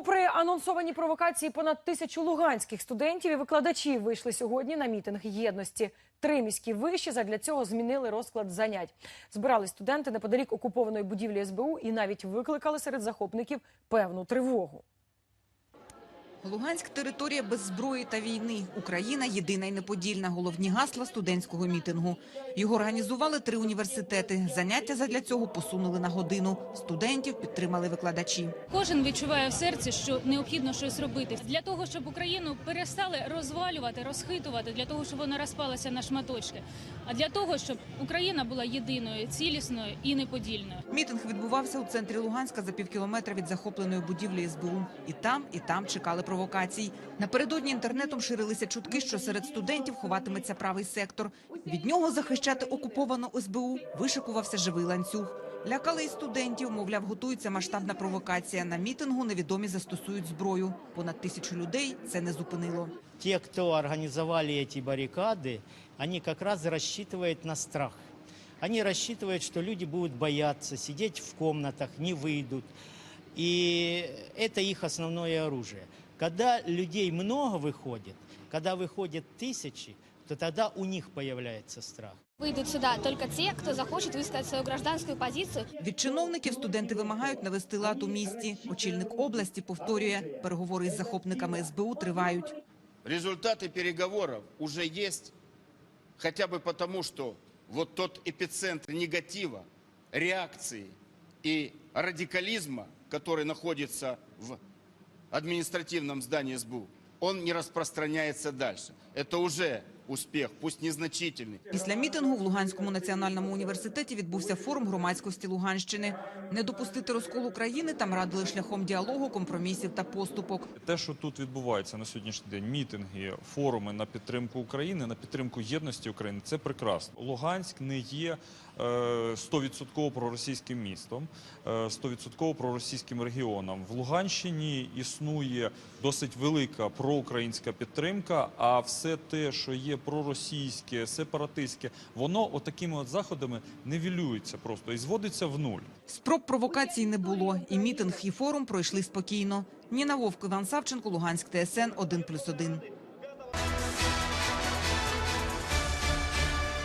Попри анонсовані провокації, понад тисячу луганських студентів і викладачів вийшли сьогодні на мітинг єдності. Три міські виші задля цього змінили розклад занять. Збирали студенти неподалік окупованої будівлі СБУ і навіть викликали серед захопників певну тривогу. Луганськ – територія без зброї та війни. Україна – єдина і неподільна. Головні гасла студентського мітингу. Його організували три університети. Заняття задля цього посунули на годину. Студентів підтримали викладачі. Кожен відчуває в серці, що необхідно щось робити для того, щоб Україну перестали розвалювати, розхитувати, для того, щоб вона розпалася на шматочки, а для того, щоб Україна була єдиною, цілісною і неподільною. Мітинг відбувався у центрі Луганська за півкілометра від захопленої будівлі СБУ. І там, і там чекали провокацій. Напередодні інтернетом ширилися чутки, що серед студентів ховатиметься правий сектор. Від нього захищати окуповану СБУ вишикувався живий ланцюг. Лякали і студентів, мовляв, готується масштабна провокація. На мітингу невідомі застосують зброю. Понад тисячу людей це не зупинило. те, кто организовали эти баррикады, они как раз рассчитывают на страх. Они рассчитывают, что люди будут бояться, сидеть в комнатах, не выйдут. И это их основное оружие. Когда людей много выходит, когда выходят тысячи, то тогда у них появляется страх. Выйдут сюда только те, кто захочет высказать свою гражданскую позицию. Від чиновників студенти вимагають навести лад у місті. Очільник області повторює, переговори із захопниками СБУ тривають. Результаты переговоров уже есть, хотя бы потому, что вот тот эпицентр негатива, реакции и радикализма, который находится в административном здании СБУ, он не распространяется дальше. Это уже успех, пусть незначительный. Після мітингу в Луганському національному університеті відбувся форум громадськості Луганщини. Не допустити розколу країни там радили шляхом діалогу, компромісів та поступок. Те, що тут відбувається на сьогоднішній день, мітинги, форуми на підтримку України, на підтримку єдності України, це прекрасно. Луганськ не є е, 100% проросійським містом, е, 100% проросійським регіоном. В Луганщині існує досить велика проукраїнська підтримка, а все те, що є проросійське, сепаратистське, воно отакими от заходами невілюється просто і зводиться в нуль. Спроб провокацій не було. І мітинг, і форум пройшли спокійно. Ніна Вовк, Іван Савченко, Луганськ, ТСН 1+,1.